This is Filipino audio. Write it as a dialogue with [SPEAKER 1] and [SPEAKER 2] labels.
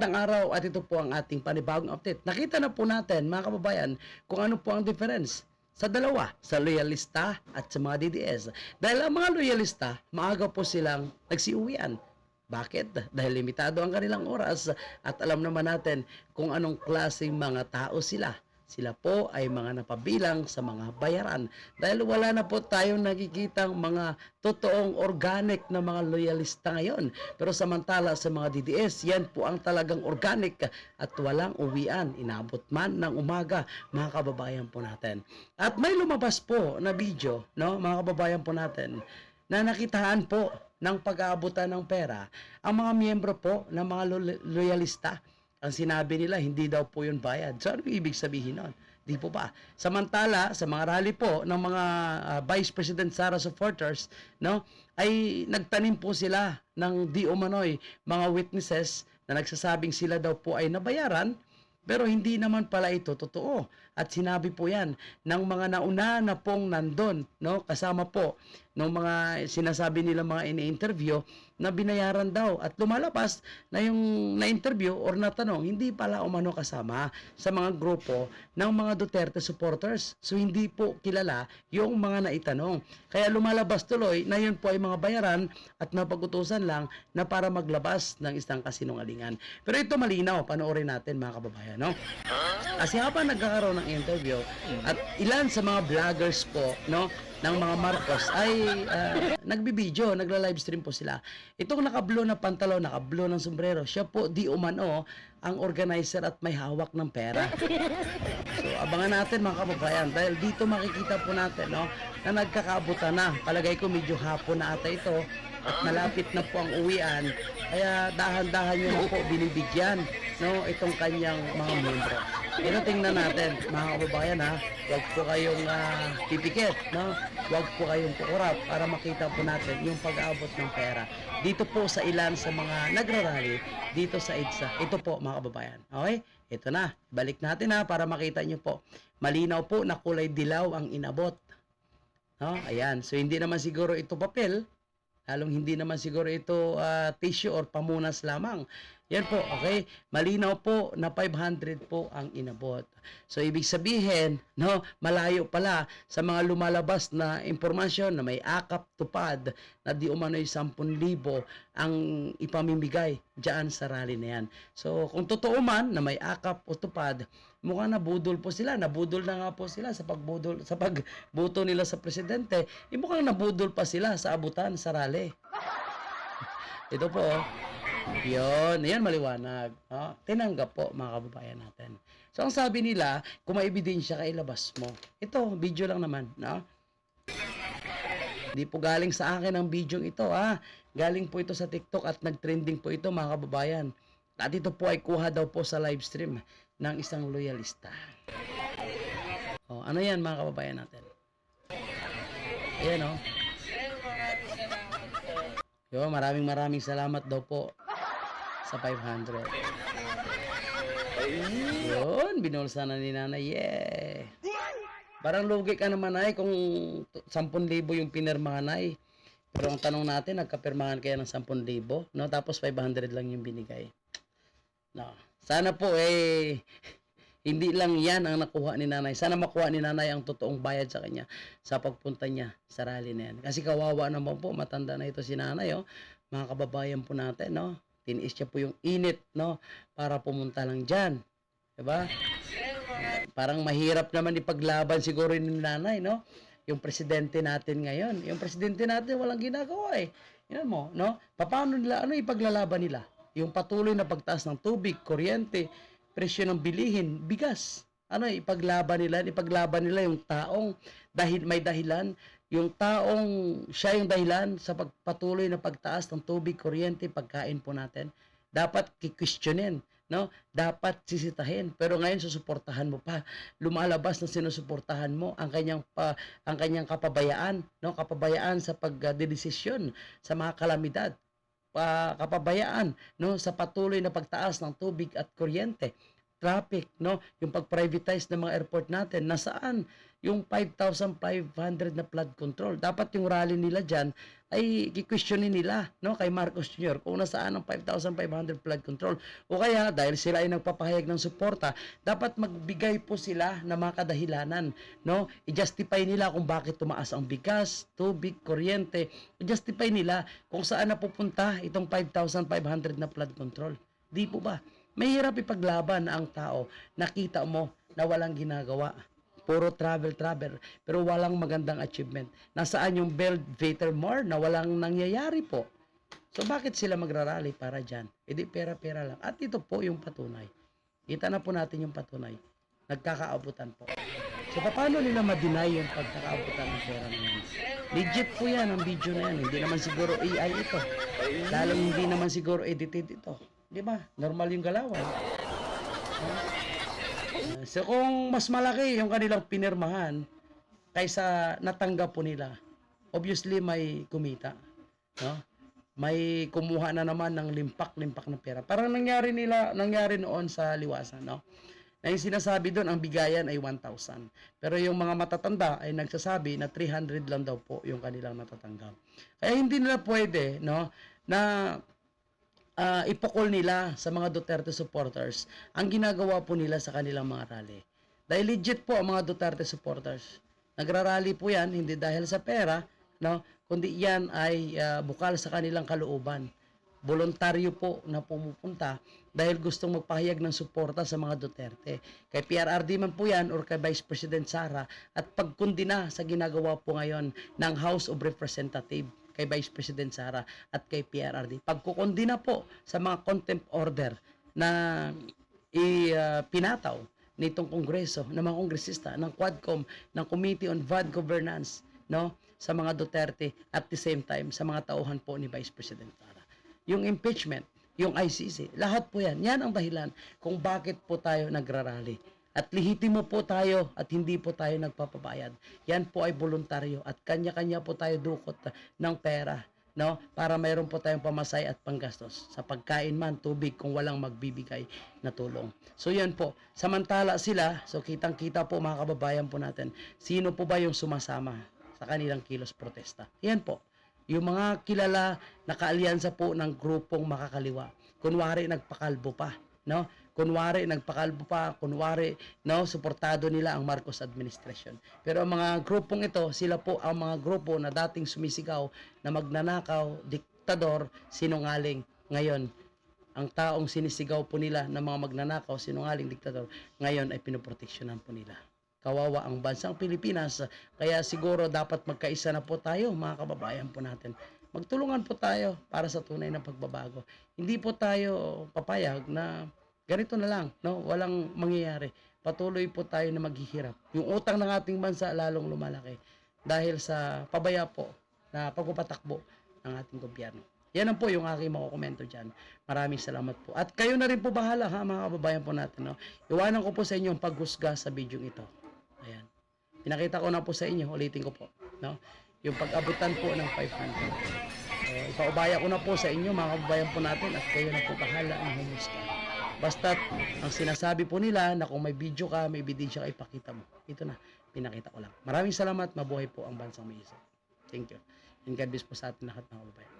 [SPEAKER 1] ng araw at ito po ang ating panibagong update. Nakita na po natin mga kababayan kung ano po ang difference sa dalawa, sa loyalista at sa mga DDS. Dahil ang mga loyalista, maaga po silang nagsiuwian. Bakit? Dahil limitado ang kanilang oras at alam naman natin kung anong klaseng mga tao sila. Sila po ay mga napabilang sa mga bayaran. Dahil wala na po tayong nakikitang mga totoong organic na mga loyalista ngayon. Pero samantala sa mga DDS, yan po ang talagang organic at walang uwian. Inabot man ng umaga, mga kababayan po natin. At may lumabas po na video, no, mga kababayan po natin, na nakitaan po ng pag-aabutan ng pera ang mga miyembro po ng mga lo- loyalista. Ang sinabi nila, hindi daw po yun bayad. So, ano ibig sabihin nun? Di po ba? Samantala, sa mga rally po ng mga ah, Vice President Sara supporters, no, ay nagtanim po sila ng di umano'y mga witnesses na nagsasabing sila daw po ay nabayaran pero hindi naman pala ito totoo. At sinabi po yan ng mga nauna na pong nandun, no? kasama po ng mga sinasabi nila mga ini-interview na binayaran daw at lumalabas na yung na-interview or natanong hindi pala umano kasama sa mga grupo ng mga Duterte supporters. So hindi po kilala yung mga naitanong. Kaya lumalabas tuloy na yun po ay mga bayaran at napag-utusan lang na para maglabas ng isang kasinungalingan. Pero ito malinaw, panoorin natin mga kababayan. No? Kasi habang nagkakaroon ng interview at ilan sa mga vloggers po no ng mga Marcos ay ah, nagbibideo, nagla-live stream po sila. Itong naka-blue na pantalon, naka-blue ng sombrero, siya po di umano ang organizer at may hawak ng pera. So abangan natin mga kababayan dahil dito makikita po natin no na nagkakabutan na. Palagay ko medyo hapon na ata ito at malapit na po ang uwian. Kaya dahan-dahan niyo na po binibigyan no itong kanyang mga membro. Ito tingnan natin mga kababayan ha. Huwag po kayong ah, pipikit no. Huwag po kayong kukurap para makita po natin yung pag-aabot ng pera. Dito po sa ilan sa mga nagrarally dito sa EDSA. Ito po mga kababayan. Okay? Ito na. Balik natin ha para makita nyo po. Malinaw po na kulay dilaw ang inabot. No? Ayan. So, hindi naman siguro ito papel. Halong hindi naman siguro ito ah, tissue or pamunas lamang. Yan po, okay? Malinaw po na 500 po ang inabot. So, ibig sabihin, no, malayo pala sa mga lumalabas na impormasyon na may akap tupad na di umano'y 10,000 ang ipamimigay dyan sa rally na yan. So, kung totoo man na may akap o tupad, mukhang nabudol po sila. Nabudol na nga po sila sa pagbudol, sa pagboto nila sa presidente. Eh, mukhang nabudol pa sila sa abutan sa rally. Ito po, oh. Yun, yan maliwanag. No? Tinanggap po mga kababayan natin. So ang sabi nila, kung may ebidensya ka, ilabas mo. Ito, video lang naman. No? Hindi po galing sa akin ang video ito. Ah. Galing po ito sa TikTok at nag-trending po ito mga kababayan. At ito po ay kuha daw po sa live stream ng isang loyalista. Oh, ano yan mga kababayan natin? Ayan oh. Yo, maraming maraming salamat daw po sa 500. Yun, binulsa na ni nanay. Yeah. Parang lugi ka naman ay kung 10,000 yung pinirmahan ay. Pero ang tanong natin, nagkapirmahan kaya ng 10,000, no? Tapos 500 lang yung binigay. No. Sana po eh hindi lang yan ang nakuha ni nanay. Sana makuha ni nanay ang totoong bayad sa kanya sa pagpunta niya sa rally na yan. Kasi kawawa naman po, matanda na ito si nanay, oh. Mga kababayan po natin, no? Tiniis niya po yung init, no? Para pumunta lang dyan. Diba? Parang mahirap naman ipaglaban siguro ni nanay, no? Yung presidente natin ngayon. Yung presidente natin walang ginagawa eh. Yan mo, no? Paano nila, ano ipaglalaban nila? Yung patuloy na pagtaas ng tubig, kuryente, presyo ng bilihin, bigas. Ano ipaglaban nila? Ipaglaban nila yung taong dahil may dahilan, yung taong siya yung dahilan sa pagpatuloy na pagtaas ng tubig, kuryente, pagkain po natin. Dapat kikwestiyonin, no? Dapat sisitahin. Pero ngayon susuportahan mo pa. Lumalabas na sinusuportahan mo ang kanyang pa, ang kanyang kapabayaan, no? Kapabayaan sa pagdedesisyon sa mga kalamidad pa kapabayaan no sa patuloy na pagtaas ng tubig at kuryente traffic no yung pag-privatize ng mga airport natin nasaan yung 5,500 na flood control. Dapat yung rally nila diyan ay kikwestiyonin nila no kay Marcos Jr. kung nasaan ang 5,500 flood control. O kaya dahil sila ay nagpapahayag ng suporta dapat magbigay po sila ng mga kadahilanan no? I-justify nila kung bakit tumaas ang bigas tubig kuryente. I-justify nila kung saan napupunta itong 5,500 na flood control. Di po ba? Mahirap ipaglaban ang tao. Nakita mo na walang ginagawa puro travel travel. Pero walang magandang achievement. Nasaan yung Belvedere Mall na walang nangyayari po? So bakit sila magrarally para dyan? Edi pera-pera lang. At ito po yung patunay. Kita na po natin yung patunay. Nagkakaabutan po. So paano nila ma-deny yung pagkakaabutan ng pera yan legit po yan ang video na yan. Hindi naman siguro AI ito. Lalong hindi naman siguro edited ito. Di ba? Normal yung galawan. Uh, So kung mas malaki yung kanilang pinirmahan kaysa natanggap po nila, obviously may kumita, no? May kumuha na naman ng limpak-limpak na pera. Parang nangyari nila, nangyari noon sa liwasan, no? Na yung sinasabi doon, ang bigayan ay 1,000. Pero yung mga matatanda ay nagsasabi na 300 lang daw po yung kanilang natatanggap. Kaya hindi nila pwede, no, na ah, ipokol nila sa mga Duterte supporters ang ginagawa po nila sa kanilang mga rally. Dahil legit po ang mga Duterte supporters. Nagrarally po yan hindi dahil sa pera, no, kundi yan ay ah, bukal sa kanilang kalooban. Voluntaryo po na pumupunta dahil gustong magpahayag ng suporta sa mga Duterte. Kay PRRD man po yan or kay Vice President Sara at pagkundina sa ginagawa po ngayon ng House of Representative kay Vice President Sara at kay PRRD. Pagkukundina po sa mga contempt order na ipinataw nitong kongreso, ng mga kongresista, ng Quadcom, ng Committee on Bad Governance, no, sa mga Duterte at the same time sa mga tauhan po ni Vice President Sara. Yung impeachment, yung ICC, lahat po yan. Yan ang dahilan kung bakit po tayo nagrarally. At lihitimo po tayo at hindi po tayo nagpapabayad. Yan po ay voluntaryo at kanya-kanya po tayo dukot ng pera no? Para mayroon po tayong pamasay at panggastos sa pagkain man tubig kung walang magbibigay na tulong. So yan po. Samantala sila so kitang-kita po mga kababayan po natin sino po ba yung sumasama sa kanilang kilos protesta? Yan po. Yung mga kilala na kaalyansa po ng grupong makakaliwa. Kunwari nagpakalbo pa no kunwari nagpakalbo pa kunwari no suportado nila ang Marcos administration. Pero ang mga grupong ito sila po ang mga grupo na dating sumisigaw na magnanakaw diktador sinungaling ngayon. Ang taong sinisigaw po nila na mga magnanakaw sinungaling diktador ngayon ay pinoproteksyonan po nila. Kawawa ang bansang Pilipinas kaya siguro dapat magkaisa na po tayo mga kababayan po natin. Magtulungan po tayo para sa tunay na pagbabago. Hindi po tayo papayag na ganito na lang, no? Walang mangyayari. Patuloy po tayo na maghihirap. Yung utang ng ating bansa lalong lumalaki dahil sa pabaya po na pagpapatakbo ng ating gobyerno. Yan ang po yung aking makukomento dyan. Maraming salamat po. At kayo na rin po bahala ha mga kababayan po natin. No? Iwanan ko po sa inyo ang paghusga sa video ito. Ayan. Pinakita ko na po sa inyo. Ulitin ko po. No? Yung pag-abutan po ng 500. Eh, ipaubaya ko na po sa inyo mga kababayan po natin at kayo na po bahala ang humusga. Basta't ang sinasabi po nila na kung may video ka, may ebidensya ka, ipakita mo. Ito na, pinakita ko lang. Maraming salamat, mabuhay po ang bansang may isa. Thank you. And God bless po sa atin lahat mga kababayan.